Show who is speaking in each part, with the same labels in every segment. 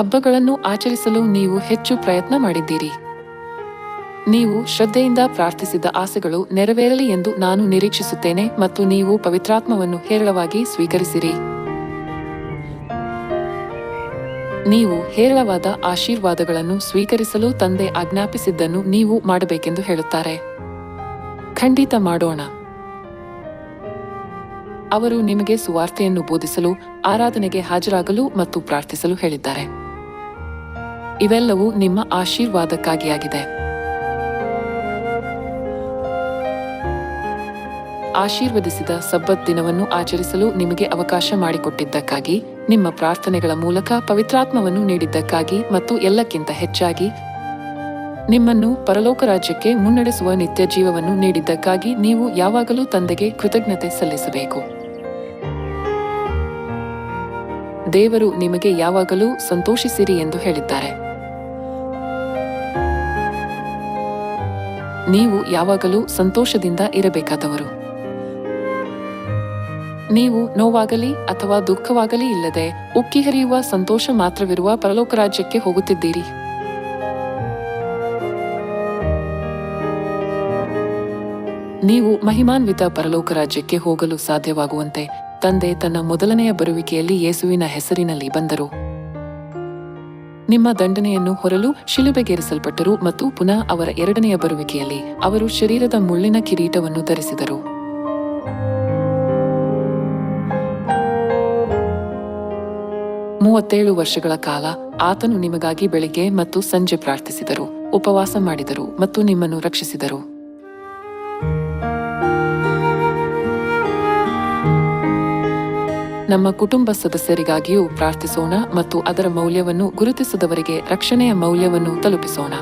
Speaker 1: ಹಬ್ಬಗಳನ್ನು ಆಚರಿಸಲು ನೀವು ಹೆಚ್ಚು ಪ್ರಯತ್ನ ಮಾಡಿದ್ದೀರಿ. ನೀವು ಶ್ರದ್ಧೆಯಿಂದ ಪ್ರಾರ್ಥಿಸಿದ ಆಸೆಗಳು ನೆರವೇರಲಿ ಎಂದು ನಾನು ನಿರೀಕ್ಷಿಸುತ್ತೇನೆ ಮತ್ತು ನೀವು ಪವಿತ್ರಾತ್ಮವನ್ನು ಹೇರಳವಾಗಿ ಸ್ವೀಕರಿಸಿರಿ. ನೀವು ಹೇರಳವಾದ ಆಶೀರ್ವಾದಗಳನ್ನು ಸ್ವೀಕರಿಸಲು ತಂದೆ ಆಜ್ಞಾಪಿಸಿದ್ದನ್ನು ನೀವು ಮಾಡಬೇಕೆಂದು ಹೇಳುತ್ತಾರೆ. ಖಂಡಿತ ಮಾಡೋಣ. ಅವರು ನಿಮಗೆ ಸುವಾರ್ತೆಯನ್ನು ಬೋಧಿಸಲು, ಆರಾಧನೆಗೆ ಹಾಜರಾಗಲು ಮತ್ತು ಪ್ರಾರ್ಥಿಸಲು ಹೇಳಿದ್ದಾರೆ. ಇವೆಲ್ಲವೂ ನಿಮ್ಮ ಆಶೀರ್ವಾದಕ್ಕಾಗಿಯಾಗಿದೆ. ಆಶೀರ್ವದಿಸಿದ ಸಬ್ಬತ್ ದಿನವನ್ನು ಆಚರಿಸಲು ನಿಮಗೆ ಅವಕಾಶ ಮಾಡಿಕೊಟ್ಟಿದ್ದಕ್ಕಾಗಿ, ನಿಮ್ಮ ಪ್ರಾರ್ಥನೆಗಳ ಮೂಲಕ ಪವಿತ್ರಾತ್ಮವನ್ನು ನೀಡಿದ್ದಕ್ಕಾಗಿ ಮತ್ತು ಎಲ್ಲಕ್ಕಿಂತ ಹೆಚ್ಚಾಗಿ ನಿಮ್ಮನ್ನು ಪರಲೋಕ ರಾಜ್ಯಕ್ಕೆ ಮುನ್ನಡೆಸುವ ನಿತ್ಯ ಜೀವವನ್ನು ನೀಡಿದ್ದಕ್ಕಾಗಿ ನೀವು ಯಾವಾಗಲೂ ತಂದೆಗೆ ಕೃತಜ್ಞತೆ ಸಲ್ಲಿಸಬೇಕು. ದೇವರು ನಿಮಗೆ ಯಾವಾಗಲೂ ಸಂತೋಷಿಸಿರಿ ಎಂದು ಹೇಳಿದ್ದಾರೆ. ನೀವು ಯಾವಾಗಲೂ ಸಂತೋಷದಿಂದ ಇರಬೇಕಾದವರು. ನೀವು ನೋವಾಗಲಿ ಅಥವಾ ದುಃಖವಾಗಲಿ ಇಲ್ಲದೆ ಉಕ್ಕಿ ಹರಿಯುವ ಸಂತೋಷ ಮಾತ್ರವಿರುವ ಪರಲೋಕ ರಾಜ್ಯಕ್ಕೆ ಹೋಗುತ್ತಿದ್ದೀರಿ. ನೀವು ಮಹಿಮಾನ್ವಿತ ಪರಲೋಕ ರಾಜ್ಯಕ್ಕೆ ಹೋಗಲು ಸಾಧ್ಯವಾಗುವಂತೆ ತಂದೆ ತನ್ನ ಮೊದಲನೆಯ ಬರುವಿಕೆಯಲ್ಲಿ ಯೇಸುವಿನ ಹೆಸರಿನಲ್ಲಿ ಬಂದರು. ನಿಮ್ಮ ದಂಡನೆಯನ್ನು ಹೊರಲು ಶಿಲುಬೆಗೇರಿಸಲ್ಪಟ್ಟರು ಮತ್ತು ಪುನಃ ಅವರ ಎರಡನೆಯ ಬರುವಿಕೆಯಲ್ಲಿ ಅವರು ಶರೀರದ ಮುಳ್ಳಿನ ಕಿರೀಟವನ್ನು ಧರಿಸಿದರು. ಮೂವತ್ತೇಳು ವರ್ಷಗಳ ಕಾಲ ಆತನು ನಿಮಗಾಗಿ ಬೆಳಿಗ್ಗೆ ಮತ್ತು ಸಂಜೆ ಪ್ರಾರ್ಥಿಸಿದರು, ಉಪವಾಸ ಮಾಡಿದರು ಮತ್ತು ನಿಮ್ಮನ್ನು ರಕ್ಷಿಸಿದರು. ನಮ್ಮ ಕುಟುಂಬ ಸದಸ್ಯರಿಗಾಗಿಯೂ ಪ್ರಾರ್ಥಿಸೋಣ ಮತ್ತು ಅದರ ಮೌಲ್ಯವನ್ನು ಗುರುತಿಸದವರಿಗೆ ರಕ್ಷಣೆಯ ಮೌಲ್ಯವನ್ನು ತಲುಪಿಸೋಣ.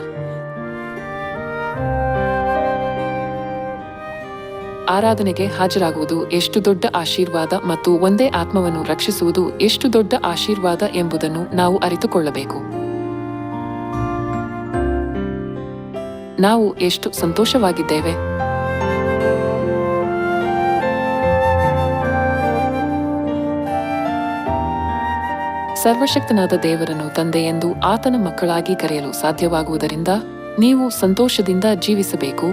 Speaker 1: ಆರಾಧನೆಗೆ ಹಾಜರಾಗುವುದು ಎಷ್ಟು ದೊಡ್ಡ ಆಶೀರ್ವಾದ ಮತ್ತು ಒಂದೇ ಆತ್ಮವನ್ನು ರಕ್ಷಿಸುವುದು ಎಷ್ಟು ದೊಡ್ಡ ಆಶೀರ್ವಾದ ಎಂಬುದನ್ನು ನಾವು ಅರಿತುಕೊಳ್ಳಬೇಕು. ನಾವು ಎಷ್ಟು ಸಂತೋಷವಾಗಿದ್ದೇವೆ? ಸರ್ವಶಕ್ತನಾದ ದೇವರನ್ನು ತಂದೆ ಎಂದು ಆತನ ಮಕ್ಕಳಾಗಿ ಕರೆಯಲು ಸಾಧ್ಯವಾಗುವುದರಿಂದ ನೀವು ಸಂತೋಷದಿಂದ ಜೀವಿಸಬೇಕು.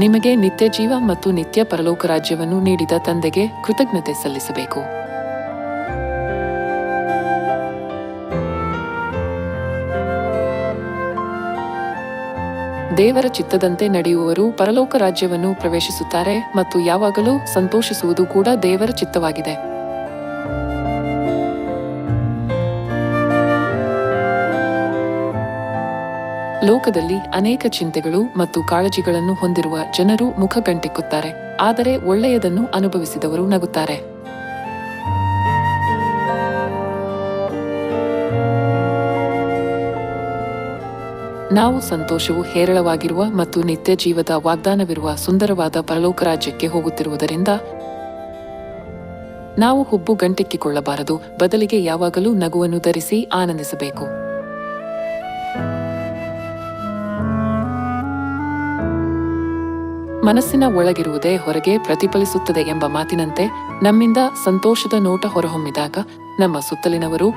Speaker 1: ನಿಮಗೆ ನಿತ್ಯ ಜೀವ ಮತ್ತು ನಿತ್ಯ ಪರಲೋಕ ರಾಜ್ಯವನ್ನು ನೀಡಿದ ತಂದೆಗೆ ಕೃತಜ್ಞತೆ ಸಲ್ಲಿಸಬೇಕು. ದೇವರ ಚಿತ್ತದಂತೆ ನಡೆಯುವವರು ಪರಲೋಕ ರಾಜ್ಯವನ್ನು ಪ್ರವೇಶಿಸುತ್ತಾರೆ ಮತ್ತು ಯಾವಾಗಲೂ ಸಂತೋಷಿಸುವುದು ಕೂಡ ದೇವರ ಚಿತ್ತವಾಗಿದೆ. ಲೋಕದಲ್ಲಿ ಅನೇಕ ಚಿಂತೆಗಳು ಮತ್ತು ಕಾಳಜಿಗಳನ್ನು ಹೊಂದಿರುವ ಜನರು ಮುಖ ಮುಖಗಂಟಿಕ್ಕುತ್ತಾರೆ ಆದರೆ ಒಳ್ಳೆಯದನ್ನು ಅನುಭವಿಸಿದವರು ನಗುತ್ತಾರೆ. ನಾವು ಸಂತೋಷವು ಹೇರಳವಾಗಿರುವ ಮತ್ತು ನಿತ್ಯ ಜೀವದ ವಾಗ್ದಾನವಿರುವ ಸುಂದರವಾದ ಪರಲೋಕ ರಾಜ್ಯಕ್ಕೆ ಹೋಗುತ್ತಿರುವುದರಿಂದ ನಾವು ಹುಬ್ಬು ಗಂಟೆಕ್ಕಿಕೊಳ್ಳಬಾರದು. ಬದಲಿಗೆ ಯಾವಾಗಲೂ ನಗುವನ್ನು ಧರಿಸಿ ಆನಂದಿಸಬೇಕು. ಮನಸ್ಸಿನ ಒಳಗಿರುವುದೇ ಹೊರಗೆ ಪ್ರತಿಫಲಿಸುತ್ತದೆ ಎಂಬ ಮಾತಿನಂತೆ ನಮ್ಮಿಂದ ಸಂತೋಷದ ನೋಟ ಹೊರಹೊಮ್ಮಿದಾಗ ನಮ್ಮ ಸುತ್ತಲಿನವರು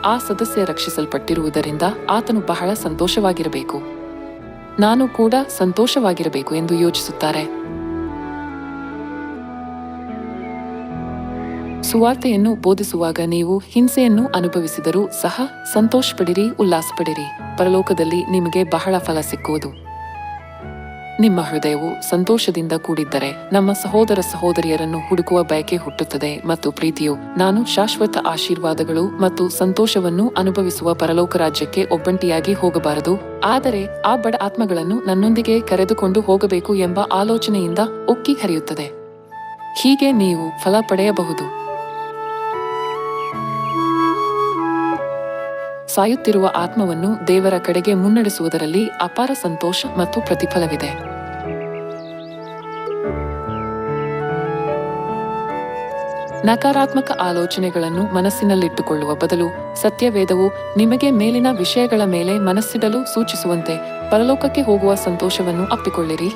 Speaker 1: ಆ ಸದಸ್ಯ ರಕ್ಷಿಸಲ್ಪಟ್ಟಿರುವುದರಿಂದ ಆತನು ಬಹಳ ಸಂತೋಷವಾಗಿರಬೇಕು. ನಾನು ಕೂಡ ಸಂತೋಷವಾಗಿರಬೇಕು ಎಂದು ಯೋಚಿಸುತ್ತಾರೆ. ಸುವಾರ್ತೆಯನ್ನು ಬೋಧಿಸುವಾಗ ನೀವು ಹಿಂಸೆಯನ್ನು ಅನುಭವಿಸಿದರೂ ಸಹ ಸಂತೋಷಪಡಿರಿ, ಉಲ್ಲಾಸಪಡಿರಿ. ಪರಲೋಕದಲ್ಲಿ ನಿಮಗೆ ಬಹಳ ಫಲ ಸಿಕ್ಕುವುದು. ನಿಮ್ಮ ಹೃದಯವು ಸಂತೋಷದಿಂದ ಕೂಡಿದ್ದರೆ ನಮ್ಮ ಸಹೋದರ ಸಹೋದರಿಯರನ್ನು ಹುಡುಕುವ ಬಯಕೆ ಹುಟ್ಟುತ್ತದೆ ಮತ್ತು ಪ್ರೀತಿಯು ನಾನು ಶಾಶ್ವತ ಆಶೀರ್ವಾದಗಳು ಮತ್ತು ಸಂತೋಷವನ್ನು ಅನುಭವಿಸುವ ಪರಲೋಕ ರಾಜ್ಯಕ್ಕೆ ಒಬ್ಬಂಟಿಯಾಗಿ ಹೋಗಬಾರದು. ಆದರೆ ಆ ಬಡ ಆತ್ಮಗಳನ್ನು ನನ್ನೊಂದಿಗೆ ಕರೆದುಕೊಂಡು ಹೋಗಬೇಕು ಎಂಬ ಆಲೋಚನೆಯಿಂದ ಉಕ್ಕಿ ಹರಿಯುತ್ತದೆ. ಹೀಗೆ ನೀವು ಫಲ ಪಡೆಯಬಹುದು. ಸಾಯುತ್ತಿರುವ ಆತ್ಮವನ್ನು ದೇವರ ಕಡೆಗೆ ಮುನ್ನಡೆಸುವುದರಲ್ಲಿ ಅಪಾರ ಸಂತೋಷ ಮತ್ತು ಪ್ರತಿಫಲವಿದೆ. ನಕಾರಾತ್ಮಕ ಆಲೋಚನೆಗಳನ್ನು ಮನಸ್ಸಿನಲ್ಲಿಟ್ಟುಕೊಳ್ಳುವ ಬದಲು ಸತ್ಯವೇದವು ನಿಮಗೆ ಮೇಲಿನ ವಿಷಯಗಳ ಮೇಲೆ ಮನಸ್ಸಿಡಲು ಸೂಚಿಸುವಂತೆ ಪರಲೋಕಕ್ಕೆ ಹೋಗುವ ಸಂತೋಷವನ್ನು ಅಪ್ಪಿಕೊಳ್ಳಿರಿ.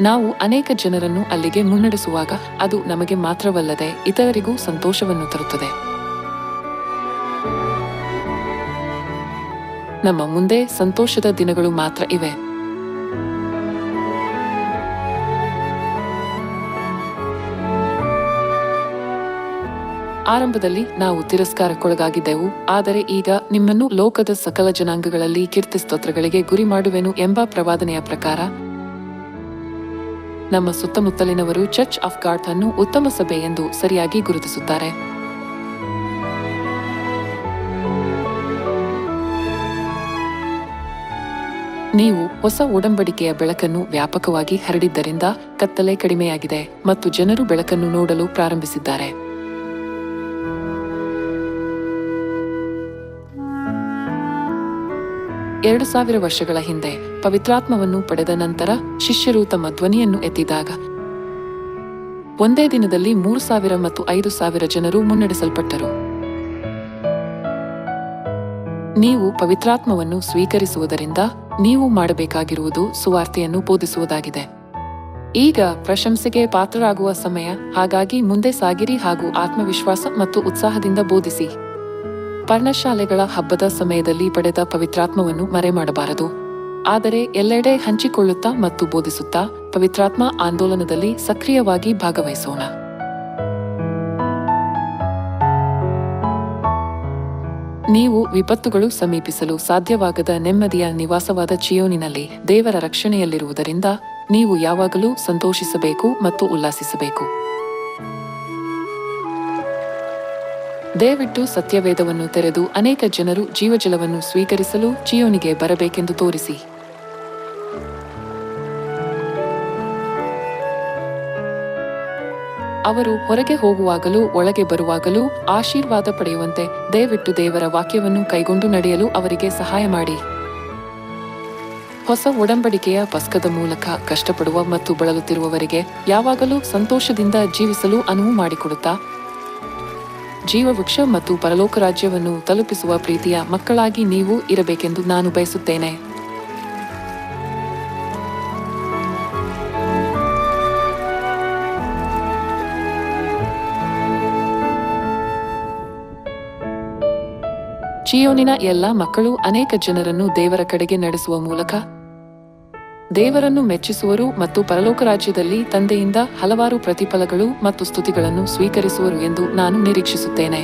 Speaker 1: ನಾವು ಅನೇಕ ಜನರನ್ನು ಅಲ್ಲಿಗೆ ಮುನ್ನಡೆಸುವಾಗ ಅದು ನಮಗೆ ಮಾತ್ರವಲ್ಲದೆ ಇತರರಿಗೂ ಸಂತೋಷವನ್ನು ತರುತ್ತದೆ. ನಮ್ಮ ಮುಂದೆ ಸಂತೋಷದ ದಿನಗಳು ಮಾತ್ರ ಇವೆ. ಆರಂಭದಲ್ಲಿ ನಾವು ತಿರಸ್ಕಾರಕ್ಕೊಳಗಾಗಿದ್ದೆವು, ಆದರೆ ಈಗ ನಿಮ್ಮನ್ನು ಲೋಕದ ಸಕಲ ಜನಾಂಗಗಳಲ್ಲಿ ಕೀರ್ತಿಸ್ತೋತ್ರಗಳಿಗೆ ಗುರಿ ಮಾಡುವೆನು ಎಂಬ ಪ್ರವಾದನೆಯ ಪ್ರಕಾರ, ನಮ್ಮ ಸುತ್ತಮುತ್ತಲಿನವರು ಚರ್ಚ್ ಆಫ್ ಗಾಡ್ ಅನ್ನು ಉತ್ತಮ ಸಭೆ ಎಂದು ಸರಿಯಾಗಿ ಗುರುತಿಸುತ್ತಾರೆ. ನೀವು ಹೊಸ ಒಡಂಬಡಿಕೆಯ ಬೆಳಕನ್ನು ವ್ಯಾಪಕವಾಗಿ ಹರಡಿದ್ದರಿಂದ ಕತ್ತಲೆ ಕಡಿಮೆಯಾಗಿದೆ ಮತ್ತು ಜನರು ಬೆಳಕನ್ನು ನೋಡಲು ಪ್ರಾರಂಭಿಸಿದ್ದಾರೆ. ಎರಡು ಸಾವಿರ ವರ್ಷಗಳ ಹಿಂದೆ ಪವಿತ್ರಾತ್ಮವನ್ನು ಪಡೆದ ನಂತರ ಶಿಷ್ಯರು ತಮ್ಮ ಧ್ವನಿಯನ್ನು ಎತ್ತಿದಾಗ ಒಂದೇ ದಿನದಲ್ಲಿ ಮೂರು ಸಾವಿರ ಮತ್ತು ಐದು ಸಾವಿರ ಜನರು ಮುನ್ನಡೆಸಲ್ಪಟ್ಟರು. ನೀವು ಪವಿತ್ರಾತ್ಮವನ್ನು ಸ್ವೀಕರಿಸುವುದರಿಂದ ನೀವು ಮಾಡಬೇಕಾಗಿರುವುದು ಸುವಾರ್ತೆಯನ್ನು ಬೋಧಿಸುವುದಾಗಿದೆ. ಈಗ ಪ್ರಶಂಸೆಗೆ ಪಾತ್ರರಾಗುವ ಸಮಯ, ಹಾಗಾಗಿ ಮುಂದೆ ಸಾಗಿರಿ ಹಾಗೂ ಆತ್ಮವಿಶ್ವಾಸ ಮತ್ತು ಉತ್ಸಾಹದಿಂದ ಬೋಧಿಸಿ. ಪರ್ಣಶಾಲೆಗಳ ಹಬ್ಬದ ಸಮಯದಲ್ಲಿ ಪಡೆದ ಪವಿತ್ರಾತ್ಮವನ್ನು ಮರೆ ಮಾಡಬಾರದು ಆದರೆ ಎಲ್ಲೆಡೆ ಹಂಚಿಕೊಳ್ಳುತ್ತಾ ಮತ್ತು ಬೋಧಿಸುತ್ತಾ ಪವಿತ್ರಾತ್ಮ ಆಂದೋಲನದಲ್ಲಿ ಸಕ್ರಿಯವಾಗಿ ಭಾಗವಹಿಸೋಣ. ನೀವು ವಿಪತ್ತುಗಳು ಸಮೀಪಿಸಲು ಸಾಧ್ಯವಾಗದ ನೆಮ್ಮದಿಯ ನಿವಾಸವಾದ ಚಿಯೋನಿನಲ್ಲಿ ದೇವರ ರಕ್ಷಣೆಯಲ್ಲಿರುವುದರಿಂದ ನೀವು ಯಾವಾಗಲೂ ಸಂತೋಷಿಸಬೇಕು ಮತ್ತು ಉಲ್ಲಾಸಿಸಬೇಕು. ದಯವಿಟ್ಟು ಸತ್ಯವೇದವನ್ನು ತೆರೆದು ಅನೇಕ ಜನರು ಜೀವಜಲವನ್ನು ಸ್ವೀಕರಿಸಲು ಚಿಯೋನಿಗೆ ಬರಬೇಕೆಂದು ತೋರಿಸಿ. ಅವರು ಹೊರಗೆ ಹೋಗುವಾಗಲೂ ಒಳಗೆ ಬರುವಾಗಲೂ ಆಶೀರ್ವಾದ ಪಡೆಯುವಂತೆ ದಯವಿಟ್ಟು ದೇವರ ವಾಕ್ಯವನ್ನು ಕೈಗೊಂಡು ನಡೆಯಲು ಅವರಿಗೆ ಸಹಾಯ ಮಾಡಿ. ಹೊಸ ಒಡಂಬಡಿಕೆಯ ಪಸ್ಕದ ಮೂಲಕ ಕಷ್ಟಪಡುವ ಮತ್ತು ಬಳಲುತ್ತಿರುವವರಿಗೆ ಯಾವಾಗಲೂ ಸಂತೋಷದಿಂದ ಜೀವಿಸಲು ಅನುವು ಮಾಡಿಕೊಡುತ್ತಾ, ಜೀವವೃಕ್ಷ ಮತ್ತು ಪರಲೋಕ ರಾಜ್ಯವನ್ನು ತಲುಪಿಸುವ ಪ್ರೀತಿಯ ಮಕ್ಕಳಾಗಿ ನೀವು ಇರಬೇಕೆಂದು ನಾನು ಬಯಸುತ್ತೇನೆ. ಚಿಯೋನಿನ ಎಲ್ಲ ಮಕ್ಕಳು ಅನೇಕ ಜನರನ್ನು ದೇವರ ಕಡೆಗೆ ನಡೆಸುವ ಮೂಲಕ ದೇವರನ್ನು ಮೆಚ್ಚಿಸುವರು ಮತ್ತು ಪರಲೋಕ ರಾಜ್ಯದಲ್ಲಿ ತಂದೆಯಿಂದ ಹಲವಾರು ಪ್ರತಿಫಲಗಳು ಮತ್ತು ಸ್ತುತಿಗಳನ್ನು ಸ್ವೀಕರಿಸುವರು ಎಂದು ನಾನು ನಿರೀಕ್ಷಿಸುತ್ತೇನೆ.